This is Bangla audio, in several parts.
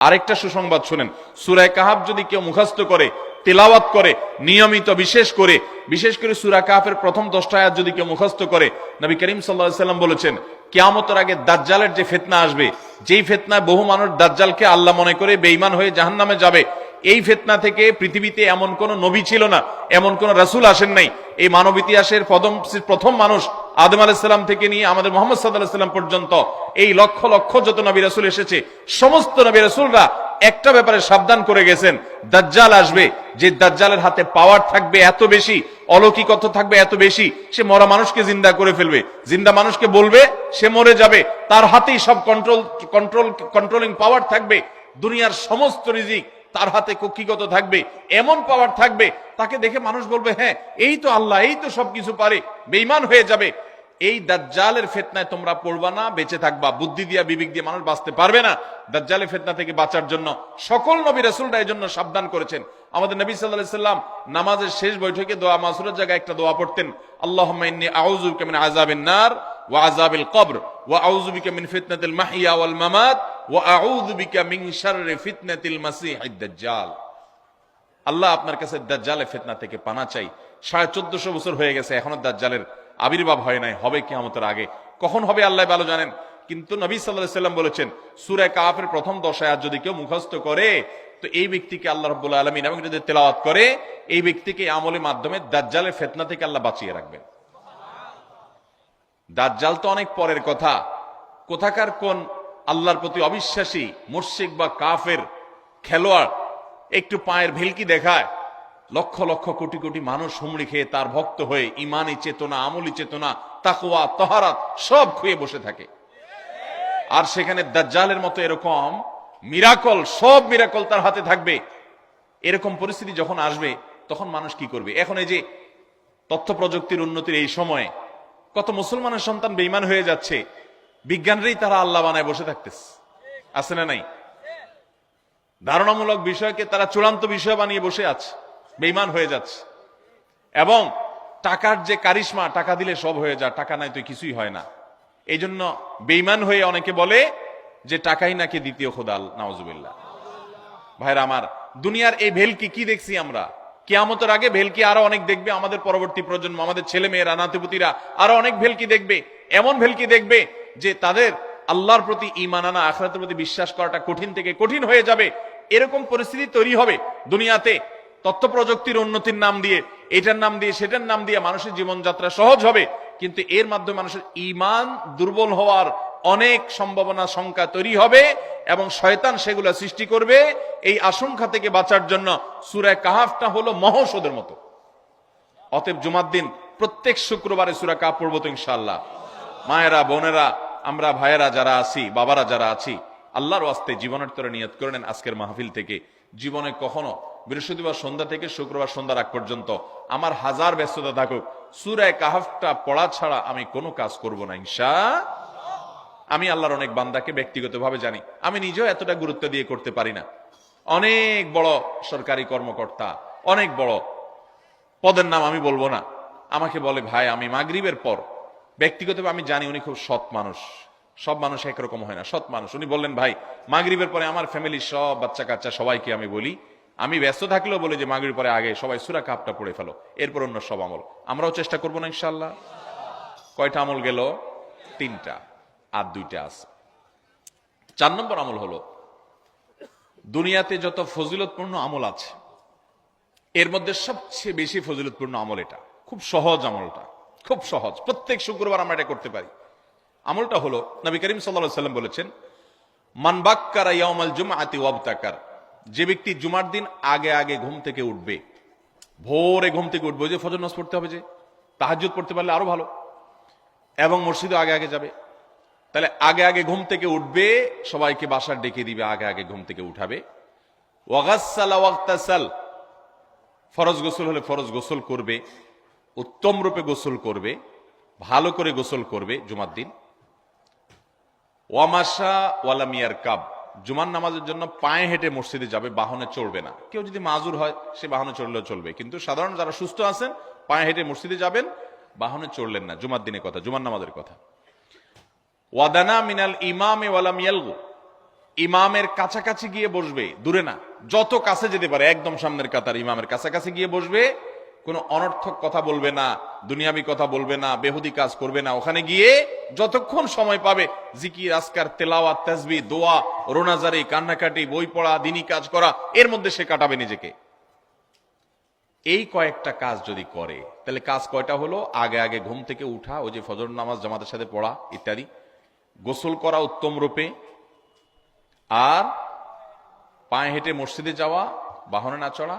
আরেকটা সুসংবাদ শুনেন। সুরায় কাহাব যদি কেউ মুখস্থ করে, তেলাওয়াত করে, নিয়মিত বিশেষ করে বিশেষ করে সুরা কাহাফের প্রথম দশটা আয়াত যদি কেউ মুখস্থ করে, নবী করিম সাল্লাহ সাল্লাম বলেছেন, কেয়ামতের আগে দাজ্জালের যে ফেতনা আসবে, যেই ফেতনায় বহু মানুষ দাজ্জালকে আল্লাহ মনে করে বেইমান হয়ে জাহান্নামে যাবে, এই ফেতনা থেকে পৃথিবীতে এমন কোন নবী ছিল না, এমন কোন রাসুল আসেন নাই। এই মানব ইতিহাসের প্রথম প্রথম মানুষ আদম আলাইসাল্লাম থেকে নিয়ে আমাদের মোহাম্মদ সাল্লাম পর্যন্ত এই লক্ষ লক্ষ যত নবী রাসূল এসেছে, সমস্ত নবী রাসূলরা একটা ব্যাপারে সাবধান করে গেছেন, দাজ্জাল আসবে। যে দাজ্জালের হাতে পাওয়ার থাকবে এত বেশি, অলৌকিকত্ব থাকবে এত বেশি, সে মরা মানুষকে জিন্দা করে ফেলবে। জিন্দা মানুষকে বলবে, সে মরে যাবে। তার হাতেই সব কন্ট্রোল কন্ট্রোল কন্ট্রোলিং পাওয়ার থাকবে। দুনিয়ার সমস্ত রিজিক তার হাতে কক্ষিগত থাকবে, এমন পাওয়ার থাকবে, তাকে দেখে মানুষ বলবে হ্যাঁ এই তো আল্লাহ, এই তো সবকিছু পারে বেইমান হয়ে যাবে। এই দাজ্জালের ফেতনায় তোমরা পড়বা না, বেঁচে থাকবা, বুদ্ধি দিয়া, বিবেক দিয়ে মানুষ বাঁচতে পারবে না। দাজ্জালের ফেতনা থেকে বাঁচার জন্য সকল নবী রাসূলরা এই জন্য সাবধান করেছেন। আমাদের নবী আলাইহি সাল্লাম নামাজের শেষ বৈঠকে দোয়া, মাসুরের জায়গায় একটা দোয়া পড়তেন আল্লাহ ইন্নী আউযু বিকা মিন আযাবিন নার ওয়া আযাবিল কবর ওয়া আউযু বিকা মিন ফিতনাতিল মাহইয়া ওয়াল মামাত। ওয়া আউযু বিকা মিন শাররি ফিতনাতিল মাসিহিদ দাজ্জাল। আল্লাহ আপনার কাছে দাজ্জালের ফেতনা থেকে পানা চাই। সাড়ে চোদ্দশো বছর হয়ে গেছে, এখনও দাজ্জালের আবির্ভাব হয় নাই, হবে কিয়ামতের আগে। কখন হবে আল্লাহ ভালো জানেন? কিন্তু নবী সাল্লাহ সাল্লাম বলেছেন, সুরে কাফের প্রথম দশায় আর যদি কেউ মুখস্থ করে, তো এই ব্যক্তিকে আল্লাহ রব্বুল আলমিন এবং যদি তেলাওয়াত করে, এই ব্যক্তিকে আমলের মাধ্যমে দাজ্জালের ফেতনা থেকে আল্লাহ বাঁচিয়ে রাখবেন। দাজ্জাল তো অনেক পরের কথা। কোথাকার কোন আল্লাহর প্রতি অবিশ্বাসী মুর্শিক বা কাফের, খেলোয়াড়, একটু পায়ের ভেলকি দেখায়। লক্ষ লক্ষ কোটি কোটি মানুষ হুমড়ি খেয়ে তার ভক্ত হয়ে ইমানি চেতনা, আমলি চেতনা তাকুয়া তহারাত সব খুয়ে বসে থাকে। আর সেখানে দাজ্জালের মতো এরকম মিরাকল, সব মিরাকল তার হাতে থাকবে। এরকম পরিস্থিতি যখন আসবে, তখন মানুষ কি করবে? এখন এই যে তথ্য প্রযুক্তির উন্নতির এই সময়ে কত মুসলমানের সন্তান বেইমান হয়ে যাচ্ছে বিজ্ঞানরেই তারা আল্লাহ বানায় বসে থাকতেছে। আছে না নাই? ধারণামূলক বিষয়কে তারা চূড়ান্ত বিষয় বানিয়ে বসে আছে বেইমান হয়ে যাচ্ছে। এবং টাকার যে কারিশমা, টাকা দিলে সব হয়ে যায়, টাকা নাই তো কিছুই হয় না। এই জন্য বেইমান হয়ে অনেকে বলে যে, টাকাই নাকি দ্বিতীয় খোদাল নওয়াজুবিল্লাহ ভাইরা আমার, দুনিয়ার এই ভেলকি কি দেখছি আমরা? কেয়ামতের আগে ভেলকি আরও অনেক দেখবে, আমাদের পরবর্তী প্রজন্ম, আমাদের ছেলে মেয়েরা নাতিপুতিরা আরও অনেক ভেলকি দেখবে, এমন ভেলকি দেখবে যে তাদের আল্লাহর প্রতি ইমান আনা, আখরাতের প্রতি বিশ্বাস করাটা কঠিন থেকে কঠিন হয়ে যাবে, এরকম পরিস্থিতি তৈরি হবে দুনিয়াতে। তথ্য প্রযুক্তির উন্নতির নাম দিয়ে, এটার নাম দিয়ে, সেটার নাম দিয়ে মানুষের জীবনযাত্রা সহজ হবে। কিন্তু এর মাধ্যমে মানুষের ইমান দুর্বল হওয়ার অনেক সম্ভাবনা সংখ্যা তৈরি হবে এবং শয়তান সেগুলো সৃষ্টি করবে এই আশঙ্কা থেকে বাঁচার জন্য সুরায় কাহাফটা হলো মহৌষধের মতো। অতএব জুমার দিন প্রত্যেক শুক্রবারে সুরা কাপ পড়ব তো ইনশাল্লাহ মায়েরা, বোনেরা আমরা ভাইয়েরা যারা আছি, বাবারা যারা আছি, আল্লাহর ওয়াস্তে জীবনের তরে নিয়ত করে নেন আজকের মাহফিল থেকে। জীবনে কখনো বৃহস্পতিবার সন্ধ্যা থেকে শুক্রবার সন্ধ্যা রাগ পর্যন্ত আমার হাজার ব্যস্ততা থাকুক। সুরায় কাহাফটা পড়া ছাড়া আমি কোনো কাজ করব না, ইনশা আমি আল্লাহর অনেক বান্দাকে ব্যক্তিগতভাবে জানি। আমি নিজেও এতটা গুরুত্ব দিয়ে করতে পারি না। অনেক বড় সরকারি কর্মকর্তা, অনেক বড়। পদের নাম আমি বলব না। আমাকে বলে, ভাই, আমি মাগরিবের পর ব্যক্তিগতভাবে আমি জানি উনি খুব সৎ মানুষ। সব মানুষ একরকম হয় না, সৎ মানুষ। উনি বললেন, ভাই, মাগরিবের পরে আমার ফ্যামিলির সব বাচ্চা কাচ্চা সবাইকে আমি বলি, আমি ব্যস্ত থাকলেও বলি যে মাগরির পরে আগে সবাই সুরা কাপটা পড়ে ফেলো, এরপর অন্য সব আমল। আমরাও চেষ্টা করব না ইনশাল্লাহ কয়টা আমল গেল? তিনটা, আর দুইটা আছে। চার নম্বর আমল হলো, দুনিয়াতে যত ফজিলতপূর্ণ আমল আছে, এর মধ্যে সবচেয়ে বেশি ফজিলতপূর্ণ আমল এটা, খুব সহজ আমলটা। খুব সহজ। প্রত্যেক শুক্রবার আমরা এটা করতে পারি। আমলটা হলো, নবী করিম সাল্লা সাল্লাম বলেছেন মানবাক্কার ইয়ামাল জুমাতি ওয়াবতাকার যে ব্যক্তি জুমার দিন আগে আগে ঘুম থেকে উঠবে, ভোরে ঘুম থেকে উঠবে যে ফজর নামাজ পড়তে হবে যে, তাহাজ্জুদ পড়তে পারলে আরও ভালো, এবং মসজিদে আগে আগে যাবে, তাহলে আগে আগে ঘুম থেকে উঠবে, সবাইকে বাসার ডেকে দিবে, আগে আগে ঘুম থেকে উঠাবে। ওয়াগাসালা ফরজ গোসল হলে ফরজ গোসল করবে উত্তম রূপে গোসল করবে, ভালো করে গোসল করবে জুমার দিন। ওয়ামাশা ওয়ালামিয়ার কাব জুমার নামাজের জন্য পায়ে হেঁটে মসজিদে যাবে, বাহনে চড়বে না। কেউ যদি মাজুর হয়, সে বাহনে চড়লেও চলবে। কিন্তু সাধারণ যারা সুস্থ আছেন, পায়ে হেঁটে মসজিদে যাবেন, বাহনে চড়লেন না। জুমার দিনের কথা, জুমার নামাজের কথা। ওয়াদানা মিনাল ইমামে ওয়ালাম ইয়ালগু। ইমামের কাছাকাছি গিয়ে বসবে, দূরে না। যত কাছে যেতে পারে, একদম সামনের কাতার ইমামের কাছাকাছি গিয়ে বসবে কোনো অনর্থক কথা বলবে না, দুনিয়াবি কথা বলবে না, বেহুদি কাজ করবে না। ওখানে গিয়ে যতক্ষণ সময় পাবে, জিকির আসকার তেলাওয়া তাসবি দোয়া, রোনাজারি, কান্নাকাটি, বই পড়া দিনী কাজ করা, এর মধ্যে সে কাটাবে নিজেকে। এই কয়েকটা কাজ যদি করে, তাহলে কাজ কয়টা হলো? আগে আগে ঘুম থেকে উঠা, ওই যে ফজর নামাজ, জামাতের সাথে পড়া, ইত্যাদি। গোসল করা উত্তম রূপে। আর পায়ে হেঁটে মসজিদে যাওয়া, বাহনে না চড়া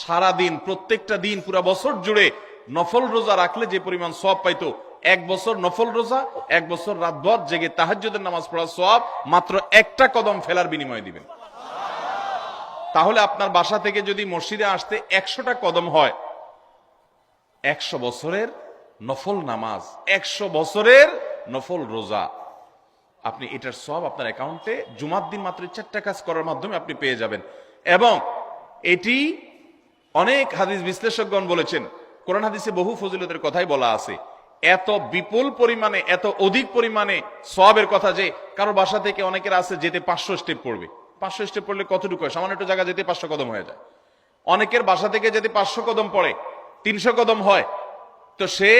সারা দিন প্রত্যেকটা দিন, পুরা বছর জুড়ে নফল রোজা রাখলে যে পরিমাণ সব পাইতো, এক বছর নফল রোজা, এক বছর রাতভর জেগে তাহাজ্জুদের নামাজ পড়া সব মাত্র একটা কদম ফেলার বিনিময়ে দিবেন। তাহলে আপনার বাসা থেকে যদি মসজিদে আসতে একশোটা কদম হয়, একশো বছরের নফল নামাজ, একশো বছরের নফল রোজা, আপনি এটার সব আপনার অ্যাকাউন্টে জুমার দিন মাত্র চারটা কাজ করার মাধ্যমে আপনি পেয়ে যাবেন। এবং এটি অনেক হাদিস বিশ্লেষকগণ বলেছেন, কোরআন হাদিসে বহু ফজিলতের কথাই বলা আছে। এত বিপুল পরিমাণে, এত অধিক পরিমাণে সবের কথা যে কারও বাসা থেকে অনেকের আছে যেতে পাঁচশো স্টেপ পড়বে। পাঁচশো স্টেপ পড়লে কতটুকু হয়? সামান্য একটু জায়গা যেতে পাঁচশো কদম হয়ে যায়। অনেকের বাসা থেকে যেতে পাঁচশো কদম পড়ে, তিনশো কদম হয়। তো সে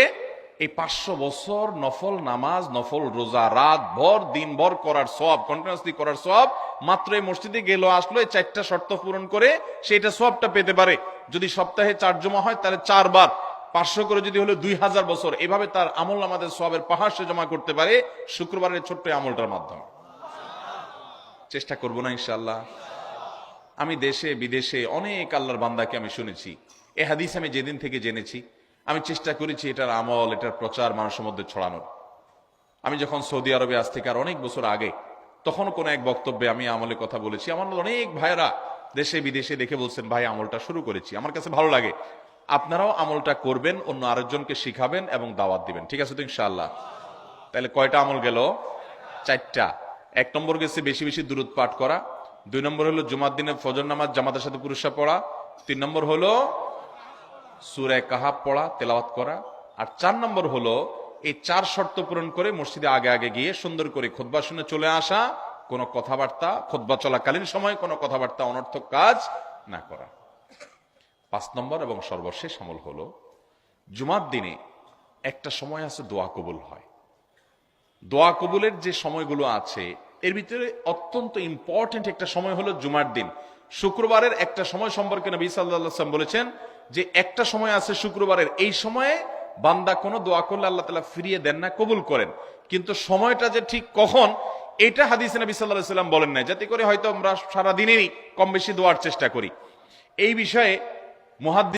এই পাঁচশো বছর নফল নামাজ, নফল রোজা, রাত ভর, দিন ভর করার সব কন্টিনিউসলি করার সব মাত্র এই মসজিদে গেল আসলো এই চারটা শর্ত পূরণ করে সেটা সবটা পেতে পারে। যদি সপ্তাহে চার জমা হয় তাহলে চারবার। পাঁচশো করে যদি হলো দুই হাজার বছর, এভাবে তার আমল আমাদের সবের পাহাড় সে জমা করতে পারে শুক্রবারের ছোট্ট আমলটার মাধ্যমে। চেষ্টা করব না ইনশাল্লাহ আমি দেশে, বিদেশে অনেক আল্লাহর বান্দাকে আমি শুনেছি। এ হাদিস আমি যেদিন থেকে জেনেছি। আমি চেষ্টা করেছি এটার আমল, এটার প্রচার মানুষের মধ্যে ছড়ানোর। আমি যখন সৌদি আরবে আজ থেকে আর অনেক বছর আগে তখন কোন এক বক্তব্যে আমি আমলের কথা বলেছি। আমার অনেক ভাইয়েরা দেশে বিদেশে দেখে বলছেন, ভাই, আমলটা শুরু করেছি। আমার কাছে ভালো লাগে। আপনারাও আমলটা করবেন, অন্য আরেকজনকে শিখাবেন এবং দাওয়াত দিবেন। ঠিক আছে তো ইনশাআল্লাহ? তাহলে কয়টা আমল গেল? চারটা। এক নম্বর গেছে বেশি বেশি দূরত পাঠ করা। দুই নম্বর হলো জুমার দিনে ফজর নামাজ জামাতের সাথে পুরুষরা পড়া। তিন নম্বর হলো সুরায় কাহাব পড়া, তেলাওয়াত করা। আর চার নম্বর হলো, এই চার শর্ত পূরণ করে মসজিদে আগে আগে গিয়ে সুন্দর করে খোদবা শুনে চলে আসা, কোনো কথাবার্তা, খোদবা চলাকালীন সময় কোনো কথাবার্তা অনর্থক কাজ না করা। পাঁচ নম্বর এবং সর্বশেষ আমল হলো, জুমার দিনে একটা সময় আছে দোয়া কবুল হয়। দোয়া কবুলের যে সময়গুলো আছে, এর ভিতরে অত্যন্ত ইম্পর্টেন্ট একটা সময় হলো জুমার দিন। শুক্রবারের একটা সময় সম্পর্কে নবী সাল্লাম বলেছেন যে একটা সময় আছে শুক্রবারের। এই সময়ে বান্দা কোনো দোয়া করলে আল্লাহ তালা ফিরিয়ে দেন না, কবুল করেন। কিন্তু সময়টা যে ঠিক কখন, এটা হাদিস নবী সাল্লাহ সাল্লাম বলেন না যাতে করে হয়তো আমরা সারাদিনেরই কম বেশি দোয়ার চেষ্টা করি। এই বিষয়ে মহাদ্দি